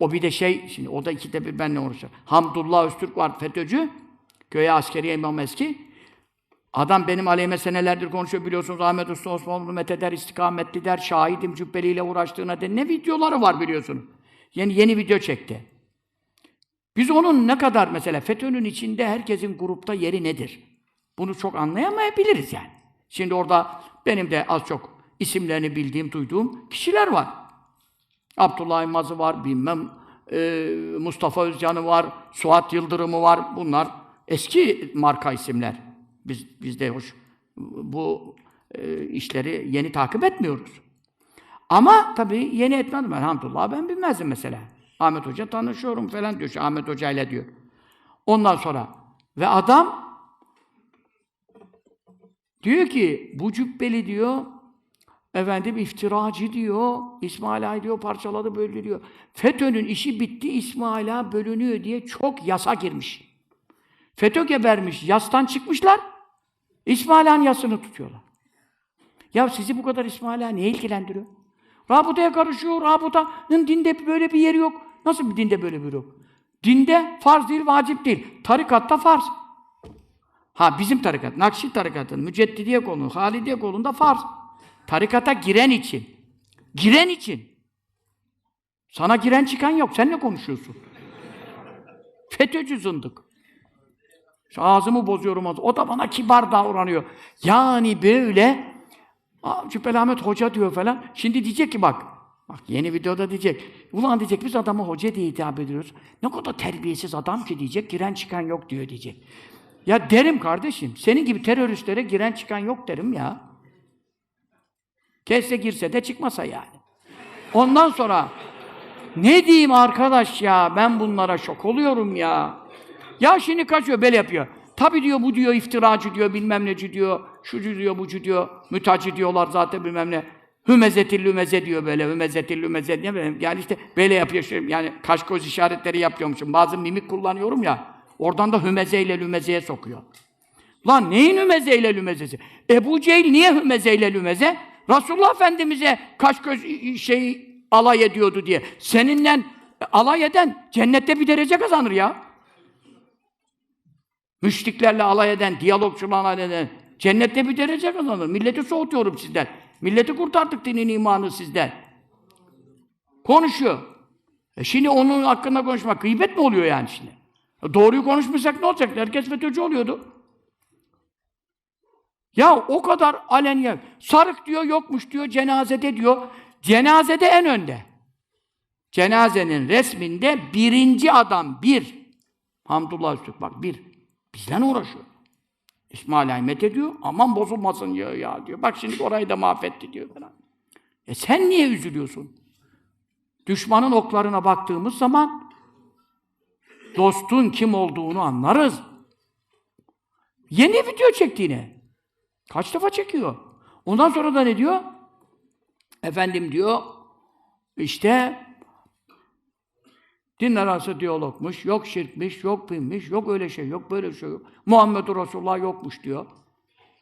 O bir de şey, şimdi o da ikide bir benimle uğraşıyor. Hamdullah Öztürk var, FETÖ'cü. Köye askeriye imam eski. Adam benim aleyhime senelerdir konuşuyor biliyorsunuz. Ahmet Usta Osmanlı metheder, istikametli der, şahidim cübbeliyle uğraştığına de ne videoları var biliyorsunuz. Yeni yeni video çekti. Biz onun ne kadar mesela FETÖ'nün içinde herkesin grupta yeri nedir? Bunu çok anlayamayabiliriz yani. Şimdi orada benim de az çok isimlerini bildiğim, duyduğum kişiler var. Abdullah Yılmaz'ı var, bilmem e, Mustafa Özcan'ı var, Suat Yıldırım'ı var. Bunlar eski marka isimler. Biz biz de hoş bu e, işleri yeni takip etmiyoruz. Ama tabii yeni etmedim. Elhamdülillah ben bilmezdim mesela. Ahmet Hoca tanışıyorum falan diyor. Ahmet Hoca ile diyor. Ondan sonra ve adam diyor ki bu cübbeli diyor efendim iftiracı diyor. İsmail Ağa diyor parçaladı böldü diyor. FETÖ'nün işi bitti İsmail Ağa bölünüyor diye çok yasa girmiş. FETÖ gebermiş, yastan çıkmışlar. İsmail Ağa'nın yasını tutuyorlar. Ya sizi bu kadar İsmail Ağa niye ilgilendiriyor? Rabıtaya karışıyor, rabıtanın dinde böyle bir yeri yok. Nasıl bir dinde böyle bir yok? Dinde farz değil, vacip değil. Tarikatta farz. Ha bizim tarikat, Nakşi tarikatının Müceddidiye kolu, Halidiye kolunda farz. Tarikata giren için. Giren için. Sana giren çıkan yok. Sen ne konuşuyorsun? FETÖ'cü zındık. Şu ağzımı bozuyorum. O da bana kibar davranıyor. Yani böyle Aa, Cübbeli Ahmet Hoca diyor falan. Şimdi diyecek ki bak, bak yeni videoda diyecek. Ulan diyecek biz adamı hoca diye hitap ediyoruz. Ne kadar terbiyesiz adam ki diyecek. Giren çıkan yok diyor diyecek. Ya derim kardeşim. Senin gibi teröristlere giren çıkan yok derim ya. Kesse girse de çıkmasa yani. Ondan sonra ne diyeyim arkadaş ya ben bunlara şok oluyorum ya. Ya şimdi kaçıyor bel yapıyor. Tabi diyor bu diyor iftiracı diyor bilmem neci diyor. Şucu diyor bucu diyor. Mütacı diyorlar zaten bilmem ne. Hümezetil hümeze diyor böyle. Hümezetil hümeze diye böyle. Yani işte böyle yapıyor. Yani kaş göz işaretleri yapıyormuşum. Bazı mimik kullanıyorum ya. Oradan da hümezeyle lümezeye sokuyor. Lan neyin hümezeyle lümezesi? Ebu Cehil niye hümezeyle lümeze? Resulullah Efendimiz'e kaş göz şey alay ediyordu diye. Seninle alay eden cennette bir derece kazanır ya. Müşriklerle alay eden, diyalogçularla alay eden cennette bir derece kazanır. Milleti soğutuyorum sizden. Milleti kurtardık dinin imanı sizden. Konuşuyor. E şimdi onun hakkında konuşmak gıybet mi oluyor yani şimdi? E doğruyu konuşmayacak ne olacak? Herkes FETÖ'cü oluyordu. Ya o kadar aleniye. Sarık diyor yokmuş diyor, cenazede diyor. Cenazede en önde. Cenazenin resminde birinci adam, bir. Hamdullah Üstük bak bir. Bizden uğraşıyor. İsmail Ahmet ediyor. Aman bozulmasın ya, ya diyor. Bak şimdi orayı da mahvetti diyor falan. E sen niye üzülüyorsun? Düşmanın oklarına baktığımız zaman dostun kim olduğunu anlarız. Yeni video çekti yine. Kaç defa çekiyor? Ondan sonra da ne diyor? Efendim diyor, işte Dinler arası diyalogmuş, yok şirkmiş, yok binmiş, yok öyle şey, yok böyle şey yok. Muhammedur Resulullah yokmuş diyor.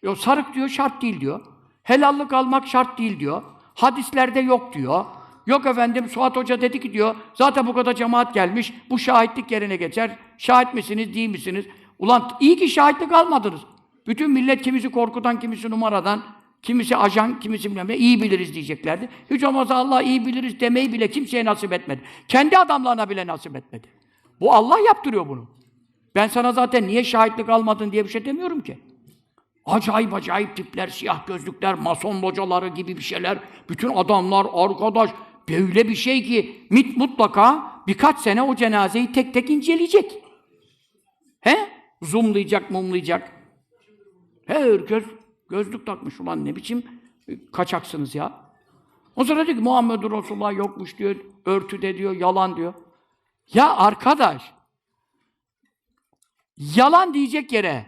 Yok sarık diyor, şart değil diyor. Helallık almak şart değil diyor. Hadislerde yok diyor. Yok efendim Suat Hoca dedi ki diyor, zaten bu kadar cemaat gelmiş, bu şahitlik yerine geçer. Şahit misiniz, değil misiniz? Ulan iyi ki şahitlik almadınız. Bütün millet kimisi korkudan, kimisi numaradan, kimisi ajan, kimisi bilmem ne, iyi biliriz diyeceklerdi. Hiç olmazsa Allah iyi biliriz demeyi bile kimseye nasip etmedi. Kendi adamlarına bile nasip etmedi. Bu Allah yaptırıyor bunu. Ben sana zaten niye şahitlik almadın diye bir şey demiyorum ki. Acayip acayip tipler, siyah gözlükler, mason locaları gibi bir şeyler. Bütün adamlar, arkadaş, böyle bir şey ki mit mutlaka birkaç sene o cenazeyi tek tek inceleyecek. He? Zoomlayacak, mumlayacak. Herkes gözlük takmış ulan ne biçim e, kaçaksınız ya. O sonra diyor ki Muhammedur Resulullah yokmuş diyor, örtüde diyor, yalan diyor. Ya arkadaş, yalan diyecek yere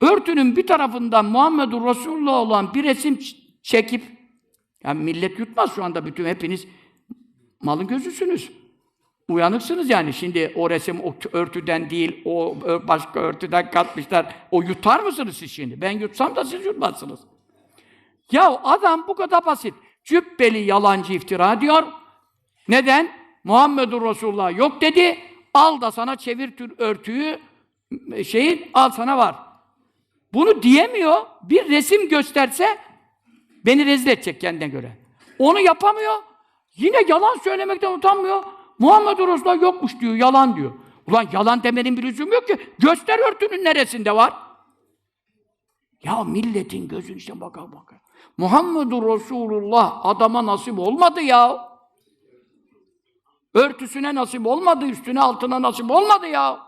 örtünün bir tarafından Muhammedur Resulullah olan bir resim çekip yani millet yutmaz şu anda bütün hepiniz malın gözüsünüz. Uyanıksınız yani. Şimdi o resim o örtüden değil, o başka örtüden katmışlar. O yutar mısınız siz şimdi? Ben yutsam da siz yutmazsınız. Ya adam bu kadar basit. Cübbeli yalancı iftira diyor. Neden? Muhammedur Resulullah yok dedi. Al da sana çevir tür örtüyü şeyin al sana var. Bunu diyemiyor. Bir resim gösterse beni rezil edecek kendine göre. Onu yapamıyor. Yine yalan söylemekten utanmıyor. Muhammedur Resulullah yokmuş diyor. Yalan diyor. Ulan yalan demenin bir lüzumu yok ki. Göster örtünün neresinde var. Ya milletin gözün işte bakar bakar. Muhammedur Resulullah adama nasip olmadı ya. Örtüsüne nasip olmadı, üstüne altına nasip olmadı ya.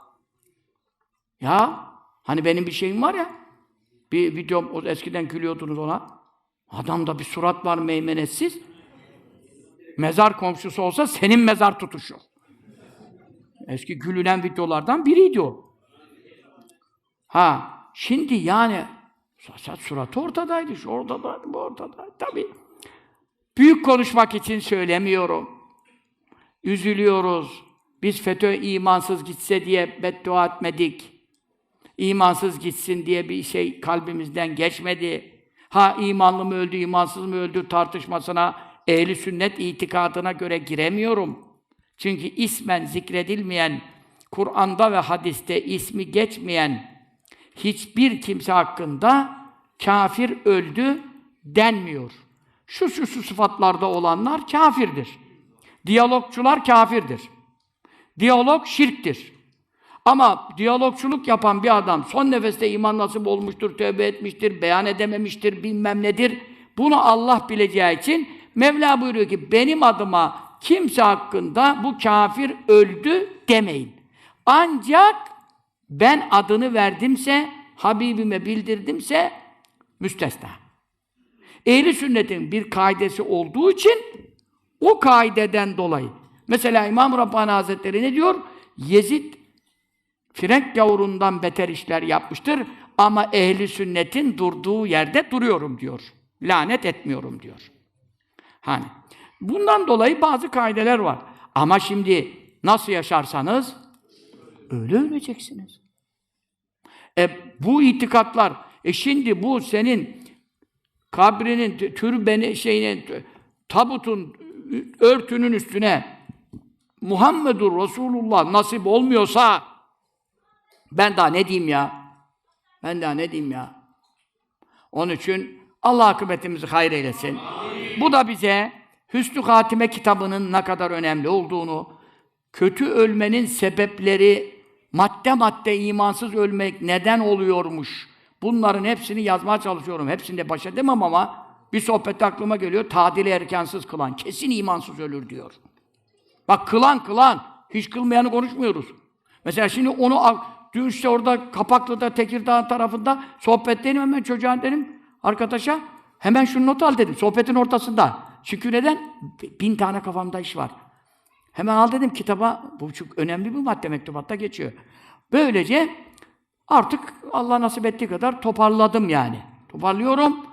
Ya, hani benim bir şeyim var ya, bir videom, eskiden gülüyordunuz ona. Adamda bir surat var meymenetsiz. Mezar komşusu olsa senin mezar tutuşu. Eski gülünen videolardan biriydi o. Ha, şimdi yani Saçat suratı ortadaydı, şu ortadaydı, bu ortadaydı. Tabii. Büyük konuşmak için söylemiyorum. Üzülüyoruz. Biz FETÖ imansız gitse diye beddua etmedik. İmansız gitsin diye bir şey kalbimizden geçmedi. Ha imanlı mı öldü, imansız mı öldü tartışmasına, ehli sünnet itikadına göre giremiyorum. Çünkü ismen zikredilmeyen, Kur'an'da ve hadiste ismi geçmeyen hiçbir kimse hakkında kafir öldü denmiyor. Şu şu şu sıfatlarda olanlar kafirdir. Diyalogçular kafirdir. Diyalog şirktir. Ama diyalogçuluk yapan bir adam son nefeste iman nasip olmuştur, tövbe etmiştir, beyan edememiştir, bilmem nedir. Bunu Allah bileceği için Mevla buyuruyor ki benim adıma kimse hakkında bu kafir öldü demeyin. Ancak ben adını verdimse, Habibime bildirdimse müstesna. Ehli sünnetin bir kaidesi olduğu için o kaideden dolayı. Mesela İmam Rabbani Hazretleri ne diyor? Yezid Frenk gavurundan beter işler yapmıştır ama ehli sünnetin durduğu yerde duruyorum diyor. Lanet etmiyorum diyor. Hani bundan dolayı bazı kaideler var. Ama şimdi nasıl yaşarsanız öyle öleceksiniz. E, bu itikatlar, e şimdi bu senin kabrinin, türbeni şeyinin, tabutun, örtünün üstüne Muhammedur Resulullah nasip olmuyorsa ben daha ne diyeyim ya? Ben daha ne diyeyim ya? Onun için Allah akıbetimizi hayır eylesin. Bu da bize Hüsnü Hatime kitabının ne kadar önemli olduğunu, kötü ölmenin sebepleri, madde madde imansız ölmek neden oluyormuş. Bunların hepsini yazmaya çalışıyorum. Hepsinde baş edemem ama bir sohbette aklıma geliyor. Tadili erkansız kılan. Kesin imansız ölür diyor. Bak kılan kılan. Hiç kılmayanı konuşmuyoruz. Mesela şimdi onu al- dün işte orada Kapaklı'da, Tekirdağ tarafında sohbetteyim hemen çocuğa dedim arkadaşa hemen şunu not al dedim. Sohbetin ortasında. Çünkü neden? Bin tane kafamda iş var. Hemen al dedim kitaba. Bu çok önemli bir madde mektubatta geçiyor. Böylece artık Allah nasip ettiği kadar toparladım yani. Toparlıyorum.